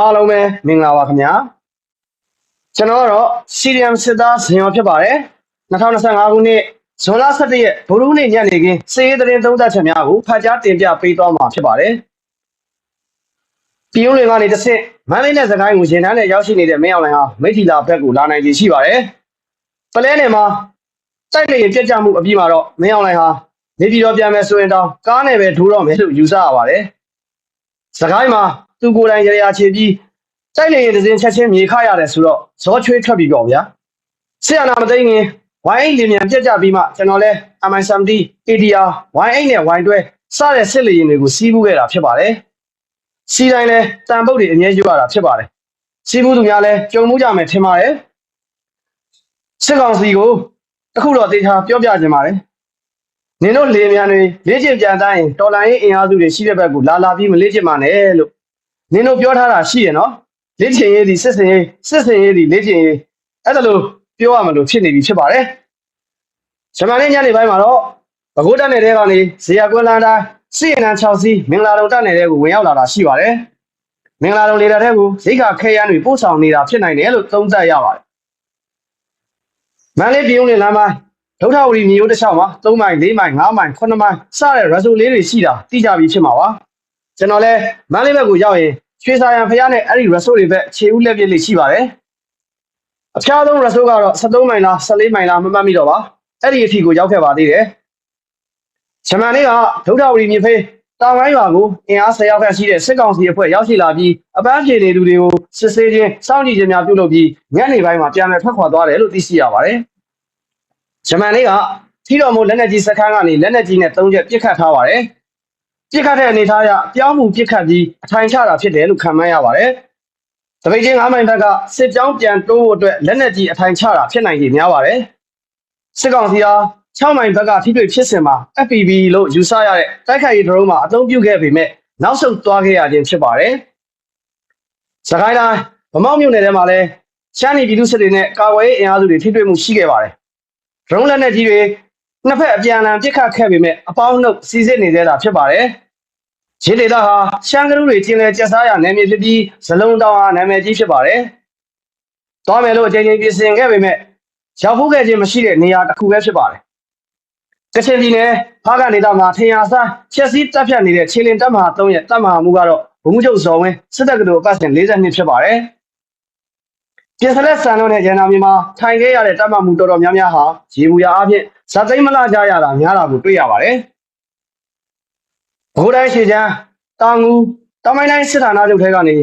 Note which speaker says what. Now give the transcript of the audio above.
Speaker 1: အားလုံးပဲမင်္ဂလာပါခင်ဗျာကျွန်တော်ကတော့ CDM စစ်သားဇင်ရောဖြစ်ပါတယ်2025ခုနှစ်ဇွန်လ17ရက်ဗုဒ္ဓဟူးနေ့ညနေခင်းစေရေးသတင်းသုံးသပ်ချက်များကိုဖတ်ကြားတင်ပြပေးသွားမှာဖြစ်ပါတယ်ပြည်ုံလင်ကနေတစ်ဆင့်မန္တလေးနဲ့စကိုင်းကိုရင်ထမ်းနဲ့ရောက်ရှိနေတဲ့မင်းအောင်လှိုင်ဟာမိထီလာဘက်ကိုလာနိုင်ခြေရှိပါတယ်ပလဲနယ်မှာတိုက်လေရင်ပြက်ကြမှုအပြီးမှာတော့မင်းအောင်လှိုင်ဟာနေပြည်တော်ပြန်မယ်ဆိုရင်တော့ကားနဲ့ပဲထိုးတော့မယ်လို့ယူဆရပါတယ်စကိုင်းမှာ သူကိုယ်တိုင်ရရာချေပြီးတိုက်လေရင်တစ်စင်းချက်ချင်းမြေခရတယ်ဆိုတော့ဇောချွေးထွက်ပြီးပေါ့ဗျာဆရာနာမသိငင်ဝိုင်းအိတ်လင်မြန်ပြက်ကြပြီးမှကျွန်တော်လဲ MI70 ADR ဝိုင်းအိတ်နဲ့ဝိုင်းတွဲစတဲ့စစ်လေရင်တွေကိုစီးပူးခဲ့တာဖြစ်ပါတယ်စီးတိုင်းလဲတန်ပုတ်တွေအမြဲယူရတာဖြစ်ပါတယ်စီးပူးသူများလဲကြုံမှုကြမယ်ထင်ပါတယ်စစ်ကောင်စီကိုတစ်ခုတော့သေချာပြောပြခြင်းပါတယ်နင်တို့လေမြန်တွေလေ့ကျင့်ပြန်တိုင်းရင်တော်လိုင်းရေးအင်အားစုတွေရှိတဲ့ဘက်ကိုလာလာပြီးမလေ့ကျင့်ပါနဲ့လို့ နင်တို့ပြောထားတာရှိရနော်လေ့ကျင့်ရေးဒီစစ်စင်ရေးစစ်စင်ရေးဒီလေ့ကျင့်ရေးအဲ့ဒါလို့ပြောရမလို့ဖြစ်နေပြီဖြစ်ပါတယ်ဂျမန်လေးညနေပိုင်းမှာတော့ဘကိုးတက်နေတဲ့ကနေဇေယျကွန်းလန်းတိုင်းစီရင်နန်း6စီးမင်္ဂလာတုံတက်နေတဲ့ကိုဝင်ရောက်လာတာရှိပါတယ်မင်္ဂလာတုံလေတာတဲ့ကိုရိတ်ခါခဲရန်တွေပို့ဆောင်နေတာဖြစ်နိုင်တယ်လို့သုံးသပ်ရပါတယ်မန္တလေးပြည်ုံးလင်လမ်းပိုင်းဒုထဝရီမြို့တစ်လျှောက်မှာ3မိုင်4မိုင်5မိုင်9မိုင်စတဲ့ရဆိုလေးတွေရှိတာသိကြပြီဖြစ်မှာပါ ကျွန်တော်လဲမန္တလေးဘက်ကိုရောက်ရင်ရွှေစာရန်ဖျားနဲ့အဲ့ဒီရဆိုတွေဘက်ခြေဦးလက်ပြစ်လေးရှိပါတယ်အဖျားဆုံးရဆိုကတော့73မိုင်လား14မိုင်လားမမှတ်မိတော့ပါအဲ့ဒီအထိကိုရောက်ခဲ့ပါသေးတယ်ဂျမန်လေးကဒုထဝရီမြေဖေးတောင်ပိုင်းရွာကိုအင်အား10ရောက်ခန့်ရှိတဲ့စစ်ကောင်စီအဖွဲ့ရောက်ရှိလာပြီးအပန်းဖြေနေသူတွေကိုစစ်ဆေးခြင်းစောင့်ကြည့်ခြင်းများပြုလုပ်ပြီးညနေပိုင်းမှာပြန်လည်ထွက်ခွာသွားတယ်လို့သိရှိရပါတယ်ဂျမန်လေးကထီတော်မိုးလက်နက်ကြီးစခန်းကနေလက်နက်ကြီးနဲ့၃ချက်ပစ်ခတ်ထားပါတယ် ပစ်ခတ်တဲ့အနေထားအရပြောင်းမှုပစ်ခတ်ပြီးအထိုင်ချတာဖြစ်တယ်လို့ခန့်မှန်းရပါတယ်တပိတ်ချင်း9မိုင်ဘက်ကစစ်ကြောင်းပြန်တိုးဖို့အတွက်လက်နက်ကြီးအထိုင်ချတာဖြစ်နိုင်ကြီးများပါတယ်စစ်ကောင်စီဟာ6မိုင်ဘက်ကထိတွေ့ဖြစ်စဉ်မှာ FPV လို့ယူဆရတဲ့တိုက်ခိုက်ရေးဒရုန်းမှာအသုံးပြုခဲ့ပေမဲ့နောက်ဆုတ်သွားခဲ့ရခြင်းဖြစ်ပါတယ်။စကိုင်းတိုင်းဗမောက်မြို့နယ်ထဲမှာလည်းရှမ်းပြည်ပြည်သူစစ်တွေနဲ့ကာဝေးအင်အားစုတွေထိတွေ့မှုရှိခဲ့ပါတယ်။ drone လက်နက်ကြီးတွေ နှစ်ဖက်အပြန်အလှန်ပစ်ခတ်ခဲ့ပေမဲ့အပေါင်းနှုတ်စီစစ်နေသေးတာဖြစ်ပါတယ်။ရင်းဒေသဟာရှမ်းကလူတွေကျင်းလဲကျက်စားရနယ်မြေဖြစ်ပြီးဇလုံတောင်ဟာနာမည်ကြီးဖြစ်ပါတယ်။သွားမယ်လို့အကြိမ်ကြိမ်ပြင်ဆင်ခဲ့ပေမဲ့ရောက်ဖို့ခဲ့ခြင်းမရှိတဲ့နေရာတစ်ခုပဲဖြစ်ပါတယ်။ကချင်ပြည်နယ်ဖားကန်ဒေသမှာထင်ရဆိုင်ချက်စည်းတပ်ဖြတ်နေတဲ့ခြေလင်တပ်မဟာ3ရဲ့တပ်မဟာမှုကတော့ဘုံမှုချုပ်ဇော်ဝင်းစစ်တပ်ကတော်အပတ်စဉ်42ဖြစ်ပါတယ်။ ပြင်စလက်ဆန်လို့နဲ့ရန်နာမြေမှာထိုင်ခဲ့ရတဲ့တပ်မမှုတော်တော်များများဟာရေဘူးရအဖြစ်ဇာသိမ်းမလာကြရတာများတာကိုတွေ့ရပါတယ်။ဘိုးတိုင်းရှေချမ်းတောင်ငူတောင်မိုင်းတိုင်းစစ်ဌာနချုပ်ထဲကနေ